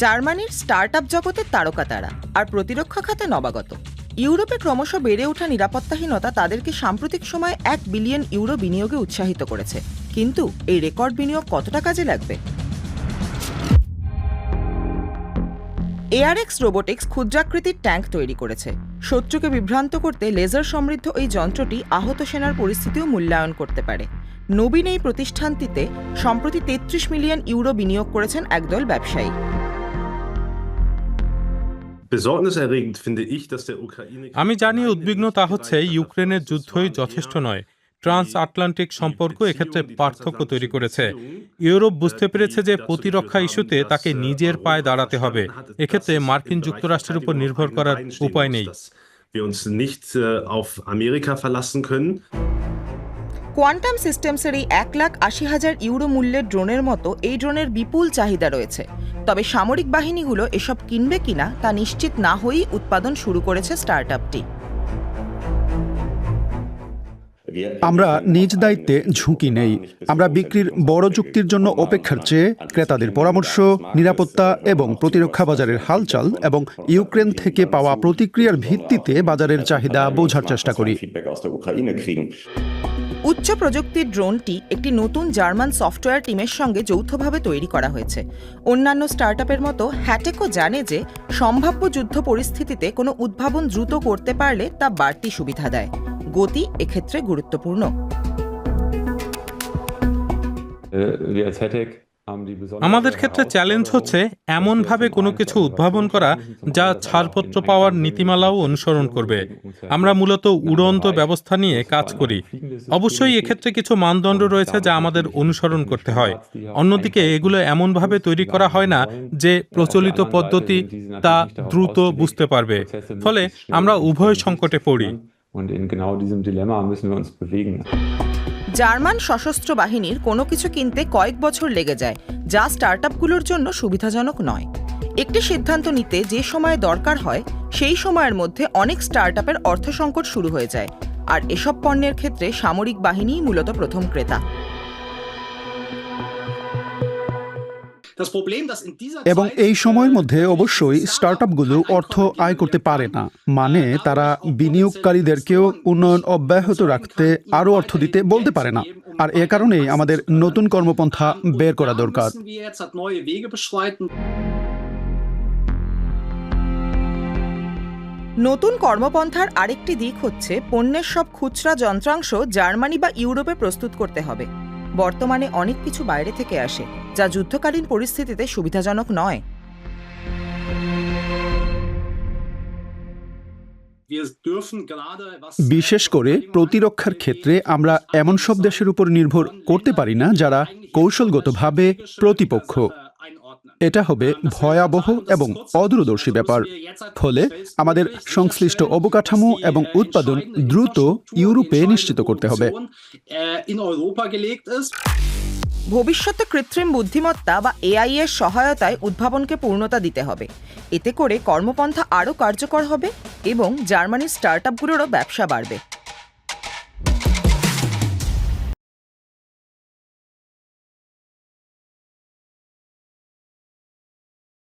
জার্মানির start up জগতের তারকা তারা আর প্রতিরক্ষা খাতে নবাগত। ইউরোপে ক্রমশ বেড়ে ওঠা নিরাপত্তাহীনতা তাদেরকে সাম্প্রতিক সময়ে এক বিলিয়ন ইউরো বিনিয়োগে উৎসাহিত করেছে। কিন্তু এই রেকর্ড বিনিয়োগ কতটা কাজে লাগবে? এআরএক্স রোবোটিক্স ক্ষুদ্রাকৃতির ট্যাঙ্ক তৈরি করেছে। শত্রুকে বিভ্রান্ত করতে লেজার সমৃদ্ধ এই যন্ত্রটি আহত সেনার পরিস্থিতিও মূল্যায়ন করতে পারে। নবীন এই প্রতিষ্ঠানটিতে সম্প্রতি তেত্রিশ মিলিয়ন ইউরো বিনিয়োগ করেছেন একদল ব্যবসায়ী। আমি জানি উদ্বিগ্ন তা হচ্ছে ইউক্রেনের যুদ্ধই যথেষ্ট নয়। ট্রান্স আটলান্টিক সম্পর্ক এক্ষেত্রে পার্থক্য তৈরি করেছে। ইউরোপ বুঝতে পেরেছে যে প্রতিরক্ষা ইস্যুতে তাকে নিজের পায়ে দাঁড়াতে হবে। এক্ষেত্রে মার্কিন যুক্তরাষ্ট্রের উপর নির্ভর করার উপায় নেই। Wir uns nicht äh, auf Amerika verlassen können. Quantum সিস্টেমসের এই এক লাখ আশি হাজার ইউরো মূল্যের ড্রোনের মতো এই ড্রোনের বিপুল চাহিদা রয়েছে। তবে সামরিক বাহিনীগুলো এসব কিনবে কিনা তা নিশ্চিত না হয়েই উৎপাদন শুরু করেছে স্টার্টআপটি। আমরা নিজ দায়িত্বে ঝুঁকি নেই। আমরা বিক্রির বড় চুক্তির জন্য অপেক্ষার চেয়ে ক্রেতাদের পরামর্শ, নিরাপত্তা এবং প্রতিরক্ষা বাজারের হালচাল এবং ইউক্রেন থেকে পাওয়া প্রতিক্রিয়ার ভিত্তিতে বাজারের চাহিদা বোঝার চেষ্টা করি। উচ্চ প্রযুক্তির ড্রোনটি একটি নতুন জার্মান সফটওয়্যার টিমের সঙ্গে যৌথভাবে তৈরি করা হয়েছে। অন্যান্য স্টার্টআপের মতো হ্যাটেকও জানে যে সম্ভাব্য যুদ্ধ পরিস্থিতিতে কোনো উদ্ভাবন দ্রুত করতে পারলে তা বাড়তি সুবিধা দেয়। গতি এক্ষেত্রে গুরুত্বপূর্ণ। আমাদের ক্ষেত্রে চ্যালেঞ্জ হচ্ছে এমনভাবে কোনো কিছু উদ্ভাবন করা যা ছাড়পত্র পাওয়ার নীতিমালাও অনুসরণ করবে। আমরা মূলত উড়ন্ত ব্যবস্থা নিয়ে কাজ করি। অবশ্যই এক্ষেত্রে কিছু মানদণ্ড রয়েছে যা আমাদের অনুসরণ করতে হয়। অন্যদিকে এগুলো এমনভাবে তৈরি করা হয় না যে প্রচলিত পদ্ধতি তা দ্রুত বুঝতে পারবে। ফলে আমরা উভয় সংকটে পড়ি। Und in genau diesem Dilemma müssen wir uns bewegen. German সশস্ত্র বাহিনীর কোনো কিছু কিনতে কয়েক বছর লেগে যায়, যা স্টার্টআপগুলোর জন্য সুবিধাজনক নয়। একটি সিদ্ধান্ত নিতে যে সময় দরকার হয়, সেই সময়ের মধ্যে অনেক স্টার্ট আপের অর্থ সংকট শুরু হয়ে যায়। আর এসব পণ্যের ক্ষেত্রে সামরিক বাহিনীই মূলত প্রথম ক্রেতা। এবং এই সময়ের মধ্যে অবশ্যই স্টার্টআপগুলো অর্থ আয় করতে পারে না। মানে তারা বিনিয়োগকারীদেরকেও উন্নয়ন অব্যাহত রাখতে আরও অর্থ দিতে বলতে পারে না। আর এ কারণেই আমাদের নতুন কর্মপন্থা বের করা দরকার. নতুন কর্মপন্থার আরেকটি দিক হচ্ছে পণ্যের সব খুচরা যন্ত্রাংশ জার্মানি বা ইউরোপে প্রস্তুত করতে হবে। বর্তমানে অনেক কিছু বাইরে থেকে আসে। যা যুদ্ধকালীন পরিস্থিতিতে সুবিধাজনক নয়। বিশেষ করে প্রতিরক্ষার ক্ষেত্রে আমরা এমন সব দেশের উপর নির্ভর করতে পারি না যারা কৌশলগতভাবে প্রতিপক্ষ। এটা হবে ভয়াবহ এবং অদূরদর্শী ব্যাপার। ফলে আমাদের সংশ্লিষ্ট অবকাঠামো এবং উৎপাদন দ্রুত ইউরোপে নিশ্চিত করতে হবে। ভবিষ্যতে কৃত্রিম বুদ্ধিমত্তা বা এআই এর সহায়তায় উদ্ভাবনকে পূর্ণতা দিতে হবে। এতে করে কর্মপন্থা আরও কার্যকর হবে এবং জার্মানির স্টার্টআপগুলোরও ব্যবসা বাড়বে।